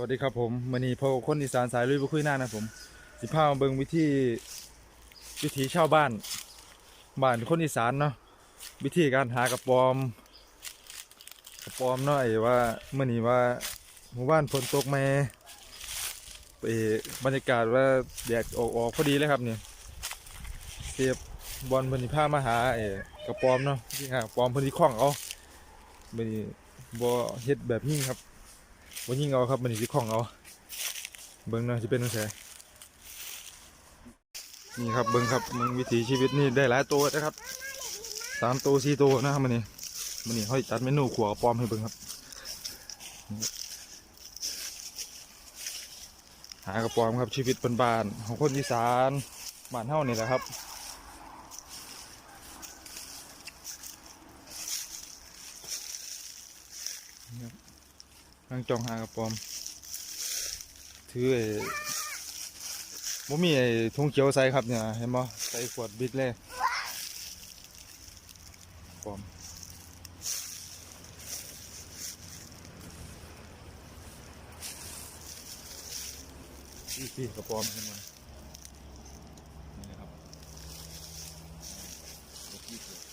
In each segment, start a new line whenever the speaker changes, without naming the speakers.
วัสดีครับผมมันนี้พอคนอีสานสายลุยบุคุยหน้านะผม สิพามาเบิงวิธีวิธีเช่าบ้าน บ้านคนอีสานเนาะวิธีการหากระปอมกระปอมเนาะไอ้ว่าเมื่อนี้ว่าหมู่บ้านฝนตกแม่ไปบรรยากาศว่าแดดออกออกพอดีเลยครับเนี่ยเสียบบอลเพนธิพามาหาไอ้กระปอมเนาะที่หากระปอมเพนธิคล้องเอาไม่บ่เฮ็ดแบบนี้ครับ วันยิงเอาครับมันสิของเอา เบิ้งเนาะจะเป็นจังไงนี่ครับเบิ้งครับมึงวิถีชีวิตนี่ได้หลายตัวนะครับสามตัวสี่ตัวนะครับมันนี่มันนี่ห้อยจัดเมนูขัวกระปอมให้เบิ้งครับ หากระปอมครับชีวิตบ้านๆของคนอีสานบ้านเฮานี่แหละครับ นั่งจองหากระปอม ถือไอ้บ่มีไอ้ถุงเขียวใส่ครับเนี่ยเห็นบ่ใส่ขวดบิ๊กเลยปอมพี่พี่กระปอมเห็นบ่นี่ครับ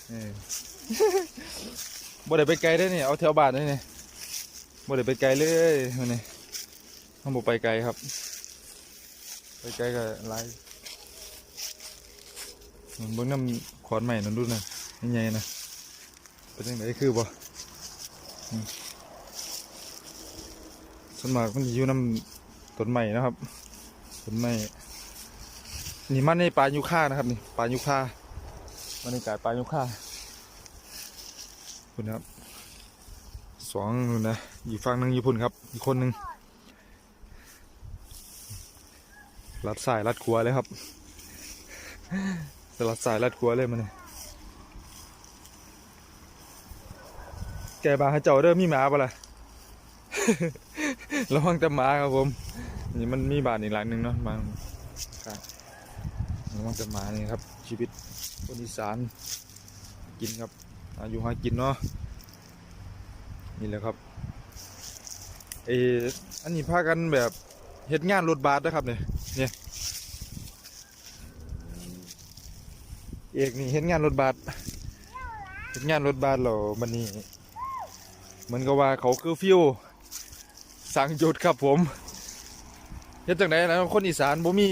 เออบ่ได้ไปไกลได้อนี่ยเอาแถวบ้านได้เนี่ย บ่ได้ไปไกลเลยวันนี้ต้องบอกไปไกลครับ ไปไกลก็หลายเบิ่งน้ำขอนใหม่นั่นดูนะใหญ่ๆนะเป็นยังไงคือบ่ส่วนมากมันจะอยู่น้ำต้นใหม่นะครับต้นใหม่นี่มันในปลายูค่านะครับนี่ปลายูค่าบรรยากาศปลายูค่าคุณครับสองนู่นนะ อีกฝั่งหนึ่งญี่ปุ่นครับ อีกคนหนึ่งลัดสายลัดขัวเลยครับลัดสายลัดขัวเลยมันนี่แกบาให้เจ้าเด้อมีหมาปะล่ะระวังแต่หมาครับผม นี่มันมีบานอีกหลังหนึ่งเนาะบางครับระวังแต่หมานี่ครับ ชีวิตคนอีสานกินครับอายุหากินเนาะนี่แหละครับ เอออันนี้พากันแบบเฮ็ดงานรถบัสนะครับเนี่ยเนี่ยเอกนี่เฮ็ดงานรถบัสเฮ็ดงานรถบัสเหรอมันนี่เหมือนกับว่าเขาคือฟิวสั่งหยุดครับผมเฮ็ดจังไดนะคนอีสานบ่มี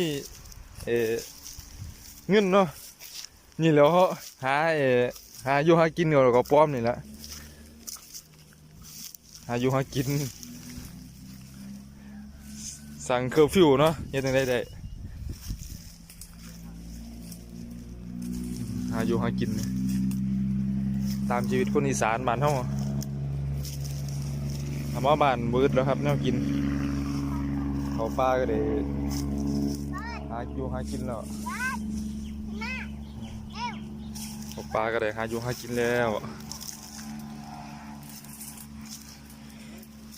เออเงินเนาะนี่แล้วหาเออหาอยู่หากินกับก็ป้อมนี่แหละหาอยู่หากิน สั่งเคอร์ฟิวเนาะเฮ็ดจังได้ได้หาอยู่หากิน ตามชีวิตคนอีสานบ้านเฮาทำว่าบ้านเบิดแล้วครับแนวกิน เขาป้าก็ได้หาอยู่หากินแล้วเขาป้าก็ได้หาอยู่หากินแล้ว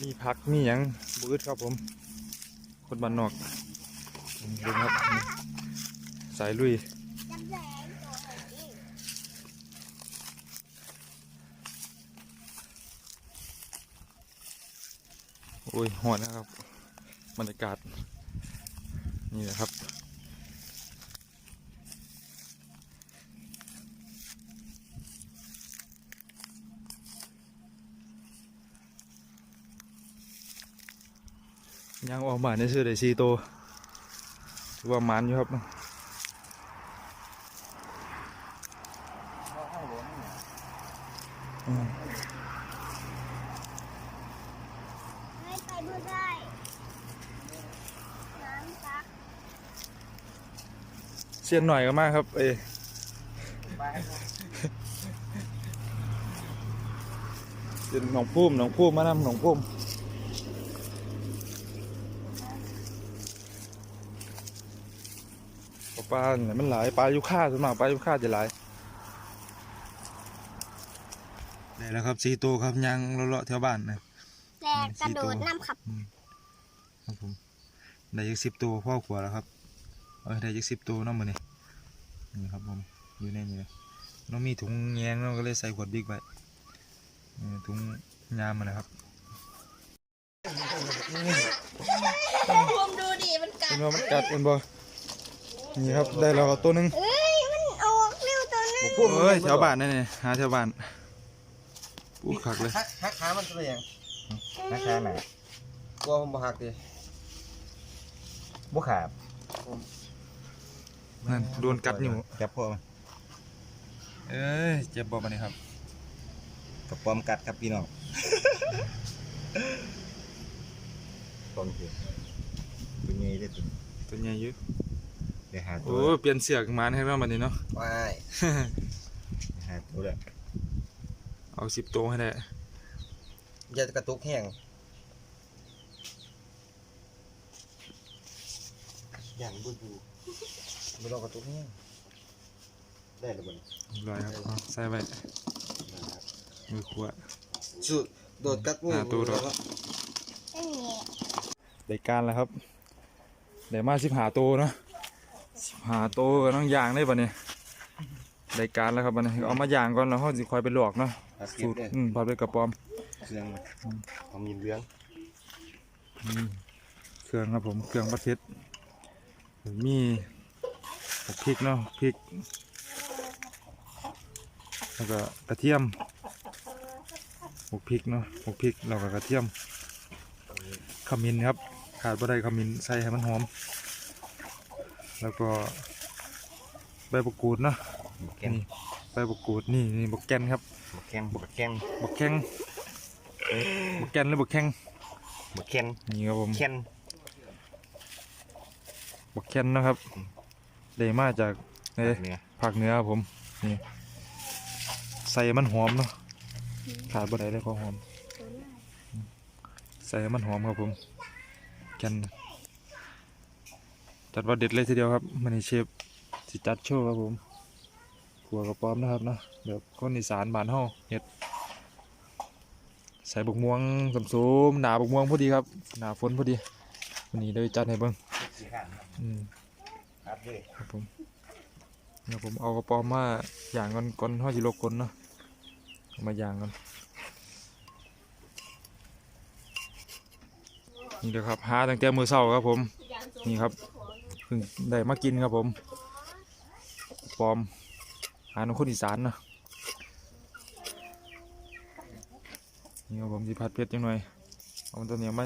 มีพักมีหยังบืดครับผม คนบ้านนอกดูครับ สายลุยโอ้ยหอนนะครับบรรยากาศ นี่แหละครับ ยังออกมาในชื่อได้สี่ตัวถือว่ามันอยู่ครับ
น้ำซัก
เสียนหน่อยก็มากครับ เอเสียนหนองพุ่มหนองพุ่มมานำหนองพุ่ม ปลาเนี่ยมันหลายปลายุค่าสวนมากปลายุค่าจะหลายได้แล้วครับสี่ตัวครับยังเลาะๆแถวบ้านนะ
แต่กระโดดน้ำขับ
ครับผมได้ยี่สิบตัวพ่อขวาแล้วครับเอ้ยได้ยี่สิบตัวเน้องมือนี่นี่ครับผมอยู่ในนี้เลยน้องมีถุงแยงเราก็เลยใส่ขวดบิ๊กไปนี่ถุงยามมันนะครับ
รวมดูดิมันกัด
เป็นว่ามันกัดเป็นบ่ นี่ครับได้แล้วตัวหนึง
เอ้ย มันออกเร็วตัวนึง
เอ้ยแถวบ้านนี่นี่หาแถวบ้านปูคักเลย
หักหักขามันตัวยังหักขาแม่กลัวผมบ่หักดิบ่ขาบ
นั่นโดนกัดอยู่
จับพ่อมัน
เอ้ยเจ็บบ่บัดนี้ครับ
กับปอมกัดครับพี่น้องปอมคือตัวนี้ได้ตัว
ตัวใหญ่อยู่
เดี๋ ยวหาตั
โอ้
ว
เปลี่ยนเสือกมาให้เราบัดนี้เนาะ
ว้ายหาตัวเลย
เอาสิบตัวให้ได้
อย่ากระตุกแห้งอย่างบูบูไม่ต้องกระตุกแห้งได้หรือเปล่า
ลอยครับเอาใส่ไว้มือขวา
สุดโดดกัดมือ
หาตัวโดด
ไม่มี
ได้การแล้วครับได้มาสิบหาตัวเนาะสิบ หาตัวก็ต้องย่างได้บัดนี้ได้การแล้วครับบัดนี้เอามาย่างก่อนแล้วเฮาสิค่อยไปลวกเนาะ
อาเก็
สู
บ
ตร
เลย
อืมพับด้วยกระป๋อม
เครื่องทำยินเลี้ยง
อืมเครื่องครับผมเครื่องบัดเพ็ดมีพริกเนาะพริกแล้วก็กระเทียมหมกพริกเนาะหมกพริกแล้วก็กระเทียมขมิ้นครับขาดบ่ได้ขมิ้นใส่ให้มันหอม แล้วก็ใบมะกรูดเนาะ
บักแกง
นี่ใบมะกรูดนี่นี่บักแกนครับ
บักแกงบักแกง
บักแข้งบักแกนหรือบักแข้ง
บักแกง
นี่ครับผม
แคน
บักแคนนะครับได้มาจากเอ้ย
เนื้อ
ภาคเหนือครับผมนี่ใส่มันหอมเนาะขาดบ่ได้เลยของหอม ใส่ให้มันหอมครับผมแกัน จัดว่าเด็ดเลยทีเดียวครับมันนี่เชฟสิจัดโชว์ครับผมขัวกระป๋อมนะครับนะแบบคนอีสานบานเฮาเฮ็ดใส่บกม่วงสมสมหนาบกม่วงพอดีครับหนาฝนพอดีวันนี้เลยจัดให้เบิ้งอืม
ครับเลย
ครับผมเดี๋ยวผมเอากระป๋อมมาย่างก่อนก่อนเฮาสิลกคนเนาะเอามาย่างก่อนนี่เด้อครับหาตั้งแต่มือเช้าครับผมนี่ครับ พิ่งได้มากินครับผมปอมอาหารของคนอีสานเนาะนี่ครับผมสิผัดเผ็ดจังหน่อยเอาตัวเนี้ยมา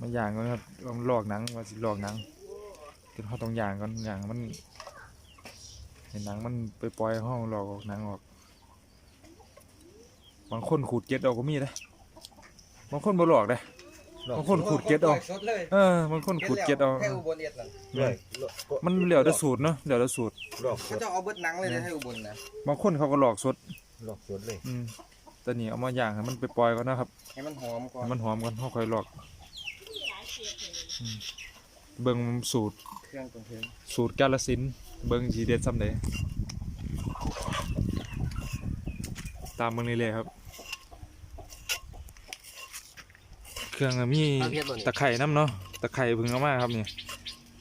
มาย่างก่อนครับลองลอกหนังว่าสิลอกหนังจนเขาต้องย่างก่อนย่างมันเห็นหนังมันไปปล่อยห้องลอกออกหนังออกบางคนขูดเก็ดเอาก็มีเลยบางคนบ่ลอกเลย บางคนขูดเกล็ดเอา
สดเลย
เออ บางคนขูดเกล็ดเอา
ให้อุบลเอ็ดนั่น
เลยมันเหลียวแต่สูตรเนาะเหลียวแต่สูตร
หลอกเขาจะเอาเบิดหนังเลยนะให้อุบลนะ
บางคนเขาก็หลอกสด
หลอกสดเลย
อืมแต่นี่เอามาย่างให้มันไปปล่อยก่อนนะครับ
ให้มันหอมก่อน
ให้มันหอมก่อนเขาค่อยหลอกอืมเบิ่งสูตร
เครื่องตรงเครื่อง
สูตรกาลสินธุ์เบิ่งสีเด็ดซ้ำใดตามเบิ่งนี่เลยครับ เครื่องก็มีตะไคร่น้ำเนาะตะไคร่เพึ่งเอามาครับนี่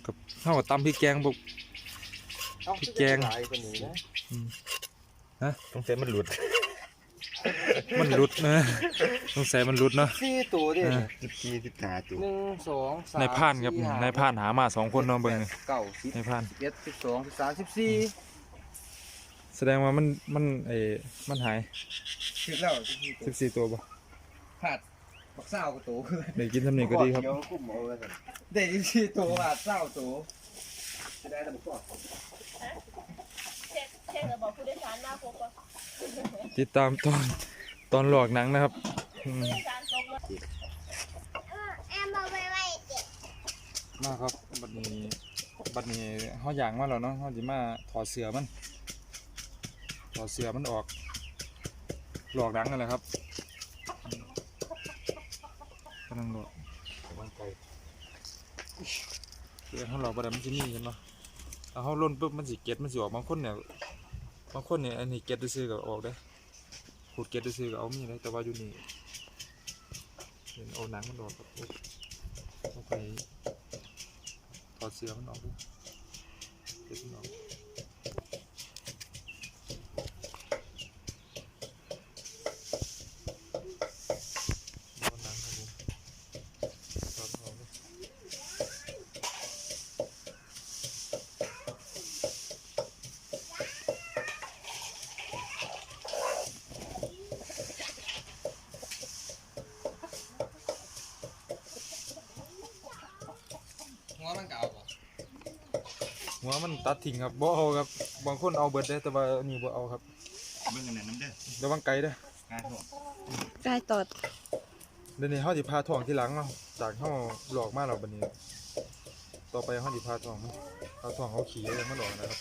กับเท่ากับตำพริกแกงบุกพริกแกง
หลายกว่านี้นะ
อืมฮะ
ต้องเส้นมันหลุด
มันหลุดนะสงสัยมันหลุดเนาะ
สี่ตัวดิ
เออ
สิบสี่สิบห้าตัว
หนึ่งสองสาม
นายพรานครับ
สี่ห้
นายพรานหามาสองคนเนาะเบิ่งนี่
เก้าสิบ
นายพราน
สิบเอ็ดสิบสองสิบสามสิบสี่
แสดงว่ามันมันเออมันหาย
สิบแล้ว
สิบสี่ตัวบ่
ขาด บักเศร้ากว่าตัว
ได้กินทำนี่ก็ดีครับ
เยวกุ้มเอาไว้ก่อน
เด็กสี่ตัวขาดเศร้าตัวจะได้ระบบก่อน
เช็คเช็คระบอกผู้โดยสารมาพบว่า
ติดตามตอนตอนหลอกหนังนะครับอืม
ผู้โดยสารตกรถ
เออแอมเอาไปไว้เจ็บ
มาครับบัดนี้บัดนี้เฮาย่างมาแล้วเนาะเฮาสิมาถอดเสื้อมันถอดเสื้อมันออกหลอกหนังนั่นแหละครับกำลังหลอก
มันไกล
คือเขาหลอกบ่ได้มันสิมีเห็นบ่ถ้าเขาล่นปุ๊บมันสิเก็ดมันสิออกบางคนเนี่ยบางคนเนี่ยอันนี้เก็ดซื่อๆก็ออกได้ขูดเก็ดซื่อก็เอามีได้แต่ว่าอยู่นี่เห็นเอาหนังมันออกครับปุ๊บเอาไปถอดเสื้อมันออกดูเก็ดมันออกเอาหนังครับผม หัวมันตัดทิ้งครับบ่เอาครับ บางคนเอาเบิดได้แต่ว่าอันนี้บ่เอาครับ
เบิ่งกันนั่นน้ำเด้อ
ระวังไกลเด้อ
การโทษ
กายตอด
เดี๋ยวนี้เฮาสิพาท้องที่หลังเนาะจากเฮาหลอกมาแล้วบัดนี้ ต่อไปเฮาสิพาท้องมันพาท้องเอาขี้อะไรมาหลอกนะครับ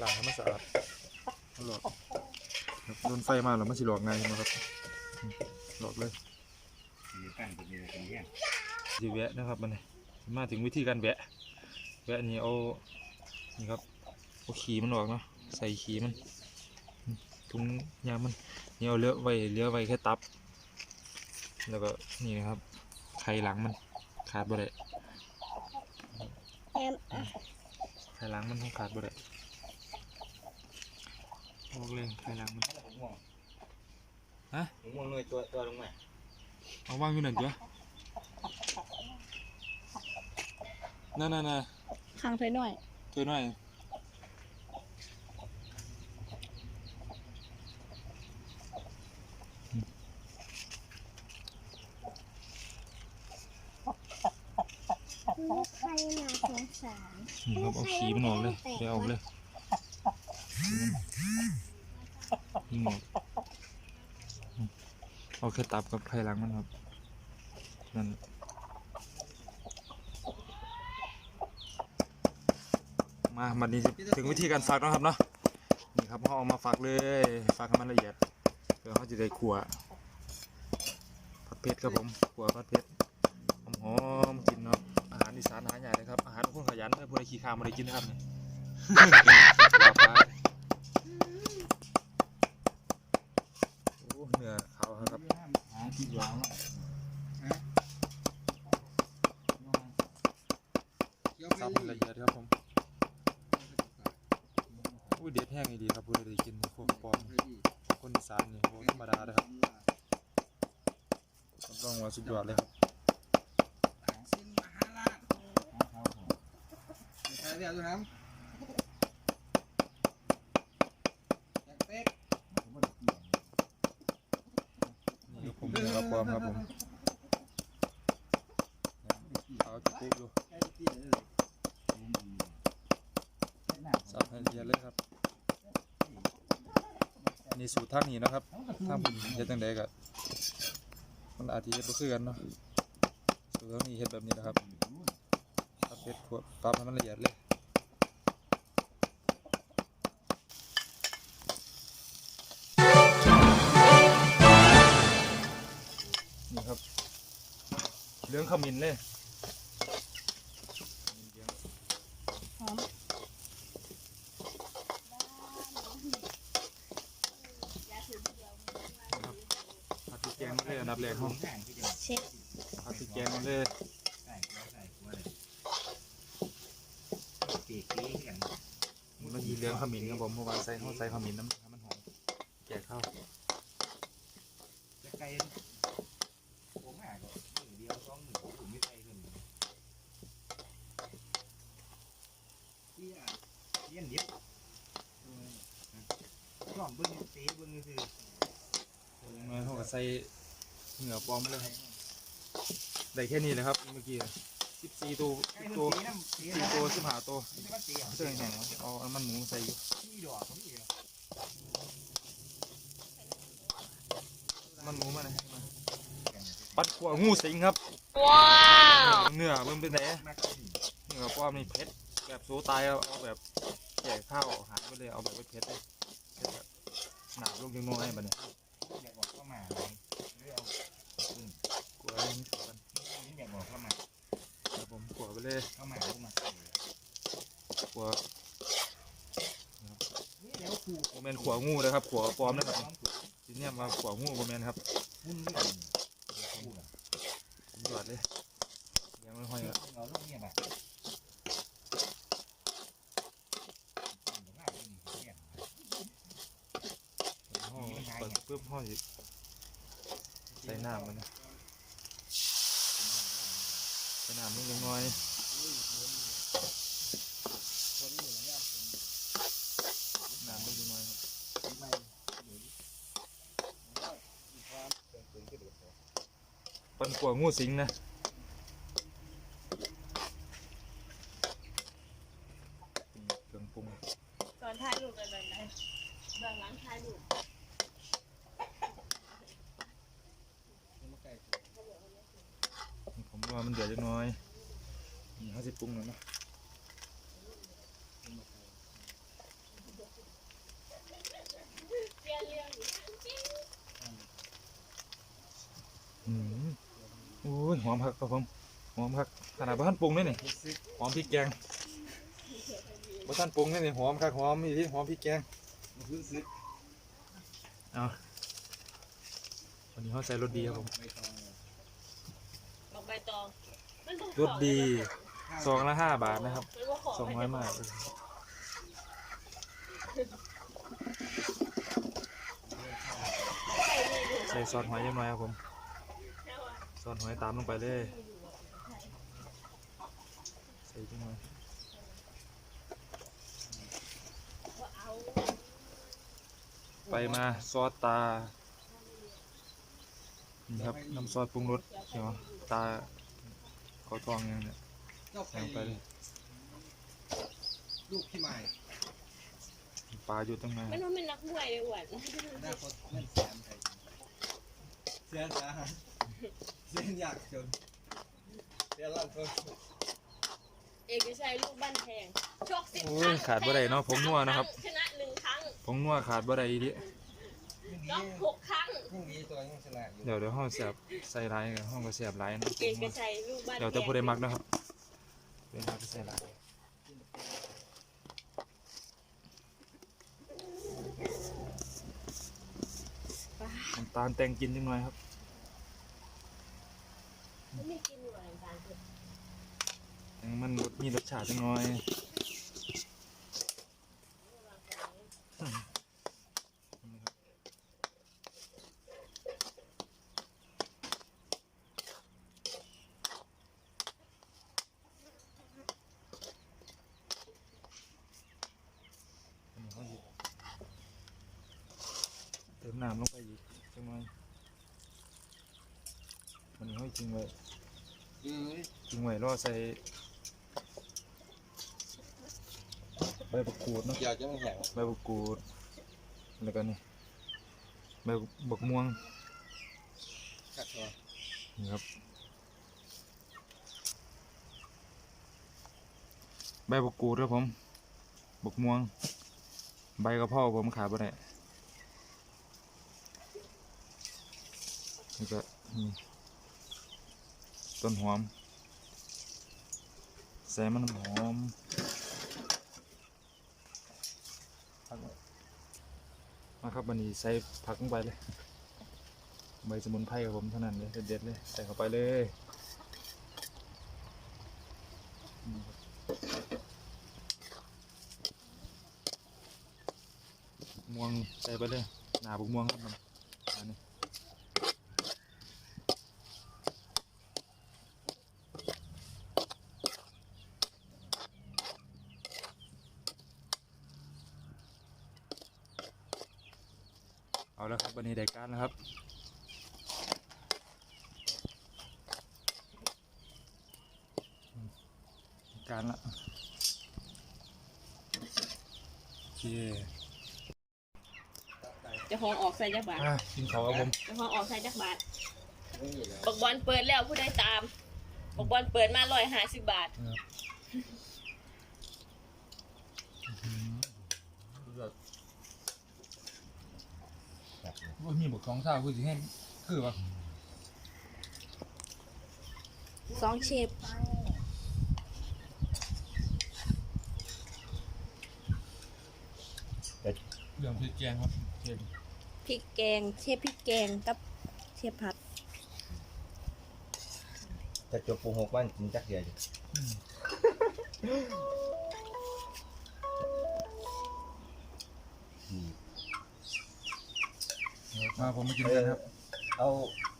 ล้างให้มันสะอาดมาหลอกครับโดนไฟมาแล้วมันสิหลอกง่ายใช่ไหมครับอืมหลอกเลย
มีกันเป็นมีเป็นแห้ง
สิแวะนะครับมันนี่มาถึงวิธีการแวะแวะนี่เอา นี่ครับเอาขี้มันออกเนาะใส่ขี้มันอืมถุงยางมันนี่เอาเลือไว้เหลือไว้แค่ตับ แล้วก็นี่นะครับไข่หลังมันขาดบ่ได้
แอมอะ
ไข่หลังมันต้องขาดบ่ได้ออกเลยไข่หลังมัน
ผมมอง
ฮะ
ผมมองหน่วยตัวตัวลงมา
เอาวางอยู่นั่นจ้ะนั่นน่ะน่ะ
ข้างเธอหน่อย
ตัวน้อย
ลูกใครน่าสงสาร
นี่ครับเอาขี้มันออกเลยเดี๋ยวเอาเลยนี่หมดอืมเอาแค่ตับกับไข่หลังมันครับนั่น มาบัดนี้ถึงวิธีการฟักแล้วครับเนาะนี่ครับเขาเอามาฟักเลยฟักให้มันละเอียดเดี๋ยวเขาจะได้ขัวผัดเผ็ดครับผมขัวผัดเผ็ดหอมๆกินเนาะอาหารอีสานหาใหญ่เลยครับอาหารของคนขยันถ้าผู้ใดขี้ข้ามมาได้กินนะครับเนี่ยลาปลาโอ้เนื้อขาวครับ
หาที่วาง
ซับให้ละเอียดครับผมอุ้ย เด็ดแห้งดีครับผู้ใดได้กินพวกปอมคนอีสานนี่โหธรรมดาเลยครับรับรองว่าสุดยอดเลยครับ
ใช่เดียวดูครับ
นี่ครับผมเนื้อกระปอมครับผมเอาจะปุ๊บดูซับให้ละเอียดเลยครับ นี่สูตรทางนี้นะครับถ้าผมเฮ็ดจังไดก็มันอาจจะเฮ็ดบ่คือกันเนาะสูตรทางนี้เฮ็ดแบบนี้นะครับตัดเผ็ดขวปรับให้มันละเอียดเลยนี่ครับเหลืองขมิ้นเลย
หอม
ผัดพริกแกงมาเลยอัน ดับแรกห้อง
เดียว
เช็ด
ผัดพริกแกงมาเลย
ใส่หัวใส่หัวเลยเก๋ๆกัน
มันมีเหลืองขมิ้นครับผมเพราะว่าใส่ห้องใส่ขมิ้นน้ำมันหอมแกะข้าว
จะไกลผมหาก็เดียวสองหนึ่งผมไม่ใช่เลยเยี่ยเยี่ยนเย็บกล่อมเบิ้งตีเบิ้งคือ
มาเขาก็ใส่ เหงื่อปลอมไปเลยครับได้แค่นี้เลยครับเมื่อกี้สิบสี่ตัว
ใกล้
สิบ
มัน
ตัว
ตีน้ำตี
สี่
น้ำ
ตัวสิบห้าตัว
นี่มันตีอะ
เสื้อแห้งๆเอาน้ำมันหมูใส่อยู่
นี่ดอกผมอีก
น้ำมันหมูมาเลยมาปัดขวงูสิงครับว้าวเนื้อมันเป็นไหน
มากขึ้น
เนื้อปลอมนี่เผ็ดแบบโซตายเอาเอาแบบแจกข้าวหายไปเลยเอาแบบเผ็ดเลยเผ็ดแบบหนาลูกยังน้อยแบบเนี้ย
เลยเข้ามา
เข้า
มาก
ลัว
นี่เดี๋ยวขู่
โมเมนขวงูนะครับขวปลอมนะครับทีเนี้ยมาขวงูโมเมนครับ
หุ้นเรื่องขู่อะ
ผมจอดเลยยังไม่ห้อยครับ
เราต้องเนี่ยแบบง่ายจริงเนี่ย
ห้องเปิดปุ๊บห้องสิใส่น้ำมันนะใส่น้ำนิดนึงหน่อยน้ำนิดนึงหน่อยครับเป็นขวงูสิงนะ ว่ามันเดือดจักหน้อยนี่เขาสิปรุงแล้วเนาะอืมโอ้ยหอมคักครับผมหอมคักขนาดบ้านปรุงเลยนี่ หอมพริกแกงบ้านปรุงเลยนี่หอมคักหอมมีที่หอมพริกแกง
ซื้อซื้อ
เอาวันนี้เขาใส่รสดีครับผม
ไม่ต้อง
บอกใบตองมันต้อง
รสดีซองละห้าบาทนะครับ
มันว่าขอ
สองร้อยมากใส่ซอสหอยยังไงครับผมซอสหอยตามลงไปเลย ใส่ยังไงไปมาซอสตานี่ครับน้ำซอสปรุงรสเขียวตาเขาทองอยังเนี่ย
เจ้า
ใส่ลงไปเลย
ลูกพี่ใหม่
ปลาอยู่ตั้งนาน
มันว่าเป็นนักมวยเลยอ้วน
หน้าคนนั่นแสนไทยเสียสาหัสเสียยากจนเสียลั่นเพิ่ม
เอกชัยลูกบ้านแพงโชคสิบ
โอ้
ครั้
ย
ง
ขาดบ่ได้เนาะผมนัวนะครับ
ชนะหนึ่งครั้ง
ผงนัวขาดบ่ได้อีดิ
พรุ่ง
น็อ
นี้
กหกครั้ง
พรุ่งนี้ตัวยังชนะอยู่
เดี๋ยวเดี๋ยวห้องเสียบใส่ร้ายกันห้องก็เสียบร้ายเนาะ
เอกชัยลูกบ้านแพง
เดี๋ยวจะพูดได้มักนะครับเดี๋ยวมักก็ใส่ร้ายน้ำตาลแต่งกินจังหน่อยครับ
ไม่กินอยู่อะไรกัน
แต่งมันมีรสชาติจังหน่อยอืมนี่ครับอันนี้เขาหยิบเติมน้ำลงไปอีกจังหน่อยวันนี้เขาจริงไว้
เอ้ย
จริงไว้รอใส่ ใบบักกูดเนาะ
อยากจะไม่แห้ง
ใบบักกูดแล้วก็นี่ใบบักม่วง
กัดตัว
นี่ครับใบบักกูดครับผมบักม่วง ใบกระเพราผมขาดบ่ได้นี่ก็นี่ต้นหอมใส่มันหอม มาครับวันนี้ใส่ผักลงไปเลย ใบสมุนไพรครับผมเท่านั้นเลยเด็ดๆเลยใส่เข้าไปเลยม่วงใส่ไปเลยหนาบุกม่วงครับมันอันนี้เอาแล้วครับวั นนี้ได้การแล้วครับ การละโอเค
เจะห้าของออกใส่จักบาท
อะกินเขาวครับผม
เจะห้าของออกใส่จักบาท
ไม่มีแล้ว
บักบอลเปิดแล้วผู้ใดตามบักบอลเปิดมาร้อยห้าสิบบาท
ว่ามีบทของเศร้าคือสิให้คือว่า
สองเชฟ
เรื่องพริกแกงครับเห็น
พริกแกง เชฟพริกแกงกับเชฟผัด
จะจบปูหกวันกินจักเดียวอยู่
มาผมมากินกันครับ
เอา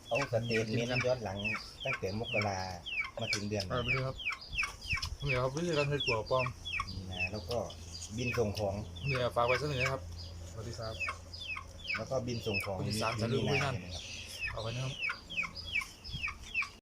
เอาสเตทเมนต์ย้อนหลัง ตั้งแต่มกรามาถึงเดือน
ไปเลยครับเดี๋ยวครับวิธีการเฮ็ดกัวปลอม
มีนาแล้วก็บินส่งของ
เดี๋ยวฝากไว้สักหนึ่งนะครับสวัสดีครับ
แล้วก็บินส่งของ
คนอีสานจะรู้
มี
ไว้นั่น
นะครับ
เอาไว้นะครับ